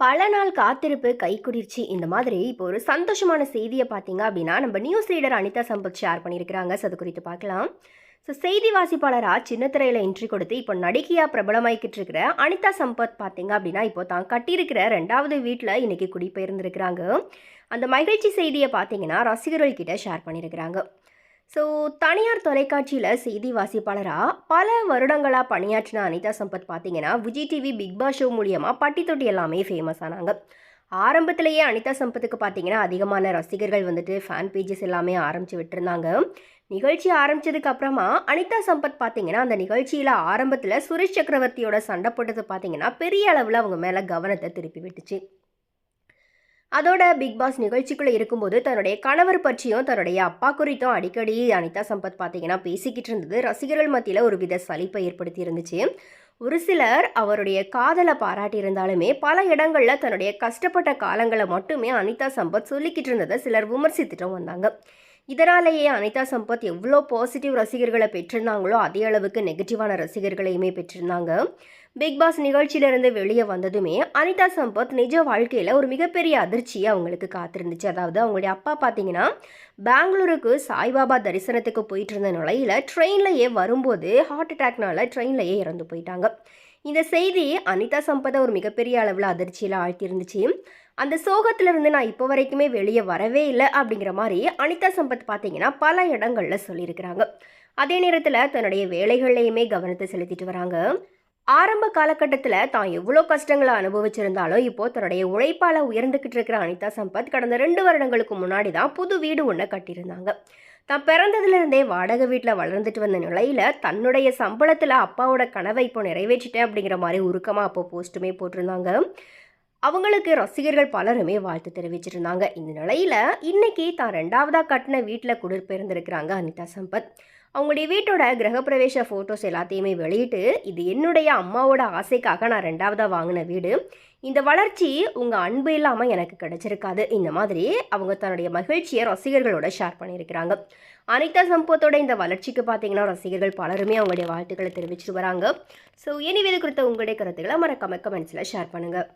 பல நாள் காத்திருப்பு கைக்குடிர்ச்சி இந்த மாதிரி இப்போ ஒரு சந்தோஷமான செய்தியை பார்த்தீங்க அப்படின்னா நம்ம news reader Anitha Sampath share பண்ணியிருக்கிறாங்க. ஸோ அது குறித்து பார்க்கலாம். ஸோ செய்தி வாசிப்பாளராக சின்னத்திரையில் என்ட்ரி கொடுத்து இப்போ நடிகையாக பிரபலமாயிக்கிட்டு இருக்கிற அனிதா சம்பத் பார்த்தீங்க அப்படின்னா இப்போ தான் கட்டியிருக்கிற ரெண்டாவது வீட்டில் இன்றைக்கி குடிபெயர்ந்திருக்கிறாங்க. அந்த மகிழ்ச்சி செய்தியை பார்த்தீங்கன்னா ரசிகர்கள்கிட்ட ஷேர் பண்ணியிருக்கிறாங்க. ஸோ தனியார் தொலைக்காட்சியில் செய்தி வாசிப்பாளராக பல வருடங்களாக பணியாற்றின அனிதா சம்பத் பார்த்தீங்கன்னா Vijay TV Big Boss show மூலியமாக பட்டி தொட்டி எல்லாமே ஃபேமஸ் ஆனாங்க. ஆரம்பத்திலேயே அனிதா சம்பத்துக்கு பார்த்தீங்கன்னா அதிகமான ரசிகர்கள் வந்துட்டு ஃபேன் பேஜஸ் எல்லாமே ஆரம்பித்து விட்டுருந்தாங்க. நிகழ்ச்சி ஆரம்பிச்சதுக்கு அப்புறமா அனிதா சம்பத் பார்த்தீங்கன்னா அந்த நிகழ்ச்சியில் ஆரம்பத்தில் சுரேஷ் சக்கரவர்த்தியோட சண்டை போட்டது பார்த்தீங்கன்னா பெரிய அளவில் அவங்க மேலே கவனத்தை திருப்பி விட்டுச்சு. அதோட பிக் பாஸ் நிகழ்ச்சிக்குள்ளே இருக்கும்போது தன்னுடைய கணவர் பற்றியும் தன்னுடைய அப்பா குறித்தும் அடிக்கடி அனிதா சம்பத் பார்த்தீங்கன்னா பேசிக்கிட்டு இருந்தது. ரசிகர்கள் மத்தியில் ஒரு வித சலிப்பை ஏற்படுத்தி இருந்துச்சு. ஒரு சிலர் அவருடைய காதலை பாராட்டி இருந்தாலுமே பல இடங்களில் தன்னுடைய கஷ்டப்பட்ட காலங்களை மட்டுமே அனிதா சம்பத் சொல்லிக்கிட்டு இருந்ததை சிலர் விமர்சித்துட்டும் வந்தாங்க. இதனாலேயே அனிதா சம்பத் எவ்வளோ பாசிட்டிவ் ரசிகர்களை பெற்றிருந்தாங்களோ அதே அளவுக்கு நெகட்டிவான ரசிகர்களையுமே பெற்றிருந்தாங்க. பிக் பாஸ் நிகழ்ச்சியிலிருந்து வெளியே வந்ததுமே அனிதா சம்பத் நிஜ வாழ்க்கையில் ஒரு மிகப்பெரிய அதிர்ச்சி அவங்களுக்கு காத்திருந்துச்சு. அதாவது அவங்களுடைய அப்பா பார்த்தீங்கன்னா பெங்களூருக்கு சாய்பாபா தரிசனத்துக்கு போயிட்டு இருந்த நிலையில் ட்ரெயின்லையே வரும்போது ஹார்ட் அட்டாக்னால ட்ரெயின்லையே இறந்து போயிட்டாங்க. இந்த செய்தி அனிதா சம்பத்தை ஒரு மிகப்பெரிய அளவில் அதிர்ச்சியில் ஆழ்த்தியிருந்துச்சு. அந்த சோகத்திலிருந்து நான் இப்போ வரைக்குமே வெளியே வரவே இல்லை அப்படிங்கிற மாதிரி அனிதா சம்பத் பார்த்தீங்கன்னா பல இடங்களில் சொல்லியிருக்கிறாங்க. அதே நேரத்தில் தன்னுடைய வேலைகள்லையுமே கவனத்தை செலுத்திட்டு வராங்க. ஆரம்ப காலகட்டத்தில் தான் எவ்வளோ கஷ்டங்களை அனுபவிச்சிருந்தாலும் இப்போது தன்னுடைய உழைப்பால் உயர்ந்துக்கிட்டு இருக்கிற அனிதா சம்பத் கடந்த ரெண்டு வருடங்களுக்கு முன்னாடி தான் புது வீடு ஒன்று கட்டியிருந்தாங்க. தான் பிறந்ததுலேருந்தே வாடகை வீட்டில் வளர்ந்துட்டு வந்த நிலையில் தன்னுடைய சம்பளத்தில் அப்பாவோட கனவை இப்போ நிறைவேற்றிட்டேன் அப்படிங்கிற மாதிரி உருக்கமாக அப்போ போஸ்ட்டுமே போட்டிருந்தாங்க. அவங்களுக்கு ரசிகர்கள் பலருமே வாழ்த்து தெரிவிச்சிருந்தாங்க. இந்த நிலையில் இன்னைக்கு தான் ரெண்டாவதாக கட்டின வீட்டில் குடிபெயர்ந்திருக்கிறாங்க அனிதா சம்பத். அவங்களுடைய வீட்டோட கிரகப்பிரவேச ஃபோட்டோஸ் எல்லாத்தையுமே வெளியிட்டு இது என்னுடைய அம்மாவோட ஆசைக்காக நான் ரெண்டாவதாக வாங்கின வீடு. இந்த வளர்ச்சி உங்கள் அன்பு இல்லாமல் எனக்கு கிடைச்சிருக்காது. இந்த மாதிரி அவங்க தன்னுடைய மகிழ்ச்சியை ரசிகர்களோட ஷேர் பண்ணியிருக்கிறாங்க. அனிதா சம்பத்தோட இந்த வளர்ச்சிக்கு பார்த்தீங்கன்னா ரசிகர்கள் பலருமே அவங்களுடைய வாழ்த்துக்களை தெரிவிச்சிட்டு வராங்க. ஸோ இனி குறித்த உங்களுடைய கருத்துக்களை மறக்காம கமெண்ட்ஸில் ஷேர் பண்ணுங்கள்